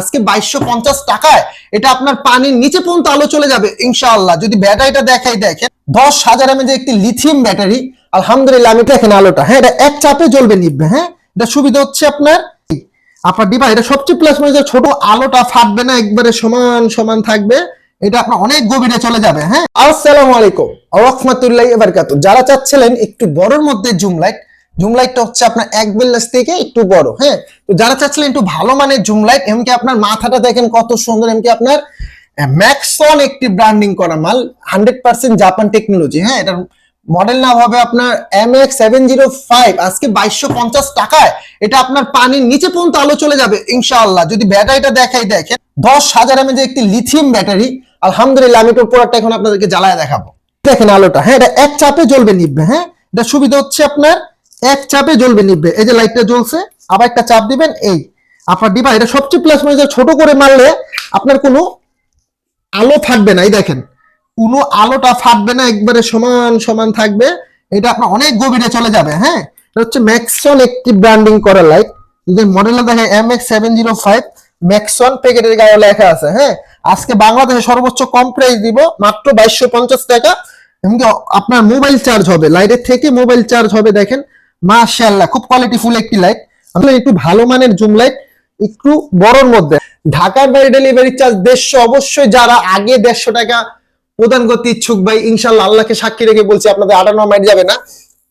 আজকে বাইশশো পঞ্চাশ টাকায় এটা আপনার পানির নিচে পর্যন্ত আলো চলে যাবে, ইনশাআল্লাহ। যদি ব্যাটারিটা দেখাই, দেখেন, দশ হাজার এমএজ একটি লিথিয়াম ব্যাটারি আলহামদুলিল্লাহ, আমি দেখেন আলোটা। হ্যাঁ এটা এক চাপে জ্বলবে নিববে হ্যাঁ? এটা সুবিধা হচ্ছে আপনার আপনার ডিভাইস এটা সবচেয়ে প্লাস মানে ছোট, আলোটা ফাটবে না, একবারে সমান সমান থাকবে। এটা আপনার অনেক গভীরে চলে যাবে হ্যাঁ? আসসালামু আলাইকুম, রহমতুল্লাহ বারকাত যারা চাচ্ছিলেন একটু বড়র মধ্যে জুম লাইট জুম লাইটটা হচ্ছে আপনার এক বেল্লাস থেকে একটু বড় হ্যাঁ? তো যারা চাচ্ছিলেন একটু ভালো মানের জুম লাইট এমনকি আপনার মাথাটা দেখেন কত সুন্দর, এমনকি আপনার ম্যাক্সন একটি ব্র্যান্ডিং করা মাল হান্ড্রেড পার্সেন্ট জাপান টেকনোলজি হ্যাঁ? এটার মডেল নাম হবে আপনার M X seven zero five আজকে বাইশশো পঞ্চাশ টাকায়। এটা আপনার পানির নিচে পর্যন্ত আলো চলে যাবে, ইনশাআল্লাহ। যদি ব্যাটারিটা দেখাই, দেখেন, দশ হাজার এমএজ একটি লিথিয়াম ব্যাটারি আলহামদুলিল্লাহ, আমি তো প্রোডাক্টটা এখন আপনাদেরকে জ্বালায় দেখাবো। দেখেন আলোটা হ্যাঁ? এটা এক চাপে জ্বলবে নিববে হ্যাঁ? এটা সুবিধা হচ্ছে আপনার এক চাপে জ্বলবে নিববে এই যে লাইটটা জ্বলছে, আবার একটা চাপ দিবেন, এই। আপনার ডিভাইস এটা সবচেয়ে প্লাস যে ছোট করে মারলে আপনার কোনো আলো ফাটবে না। এই দেখেন, কোনো আলোটা ফাটবে না, একবারে সমান সমান থাকবে। এটা আপনার অনেক গভীরে চলে যাবে হ্যাঁ? এটা হচ্ছে ম্যাক্সন একটি ব্র্যান্ডিং করা লাইট যদি মডেলটা দেখেন M X seven zero five Maxon প্যাকেটের গায়ে লেখা আছে হ্যাঁ? আজকে বাংলাদেশে সর্বোচ্চ কম প্রাইস দিব, মাত্র বাইশশো পঞ্চাশ টাকা। এমনকি আপনার মোবাইল চার্জ হবে লাইটের থেকে মোবাইল চার্জ হবে, দেখেন। মাশাআল্লাহ, খুব কোয়ালিটিফুল একটি লাইট আসলে একটু ভালো মানের জুম লাইট একটু বড়র মধ্যে। ঢাকার বাইরে ডেলিভারি চার্জ দেড়শো, অবশ্যই যারা আগে দেড়শো টাকা প্রদান করতে ইচ্ছুক ভাই ইনশাল্লাহ আল্লাহকে সাক্ষী রেখে বলছি, আপনাদের আটান্ন মাইট যাবে না।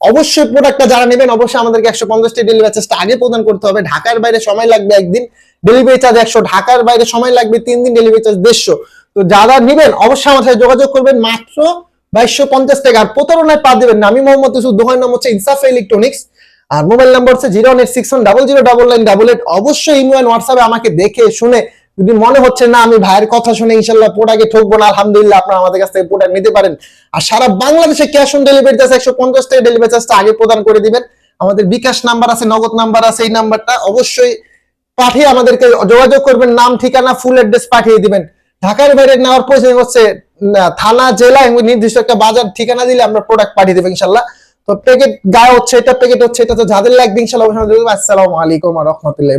অবশ্যই প্রোডাক্টটা যারা নেবেন, অবশ্যই আমাদেরকে একশো পঞ্চাশটি ডেলিভারি চার্জটা আগে প্রদান করতে হবে। ঢাকার বাইরে সময় লাগবে একদিন ডেলিভারি চার্জ একশো, ঢাকার বাইরে সময় লাগবে তিন দিন ডেলিভারি চার্জ দেড়শো। তো যারা নেবেন, অবশ্যই আমার সাথে যোগাযোগ করবেন। মাত্র বাইশশো পঞ্চাশ টাকা। আর প্রতারণায় পা দিবেন না। আমি মোহাম্মদ ইউসুফ দোকান নাম হচ্ছে ইনসাফ ইলেকট্রনিক্স। আর মোবাইল নাম্বার হচ্ছে zero eight six one double zero double nine double eight. অবশ্যই ইমো হোয়াটসঅ্যাপে আমাকে দেখে শুনে যদি মনে হচ্ছে না, আমি ভাইয়ের কথা শুনে ইনশাল্লাহ প্রোডাক্টে ঠকবো, না, আলহামদুলিল্লাহ আপনারা আমাদের কাছ থেকে প্রোডাক্ট নিতে পারেন। আর সারা বাংলাদেশে ক্যাশ অন ডেলিভারি চার্জ একশো পঞ্চাশ টাকা ডেলিভারি চার্জটা আগে প্রদান করে দিবেন। আমাদের বিকাশ নাম্বার আছে, নগদ নাম্বার আছে, এই নাম্বারটা অবশ্যই পাঠিয়ে আমাদেরকে যোগাযোগ করবেন। নাম, ঠিকানা ফুল অ্যাড্রেস পাঠিয়ে দিবেন। ঢাকার বাইরে নেওয়ার প্রয়োজন হচ্ছে থানা, জেলা নির্দিষ্ট একটা বাজার ঠিকানা দিলে আমরা প্রোডাক্ট পাঠিয়ে দেবো ইনশাল্লাহ তো প্যাকেট গায়ে হচ্ছে, এটা প্যাকেট হচ্ছে, এটা তো যাদের লাগবে ইনশাল্লাহ। আসসালামু আলাইকুম রহমতুল্লাহ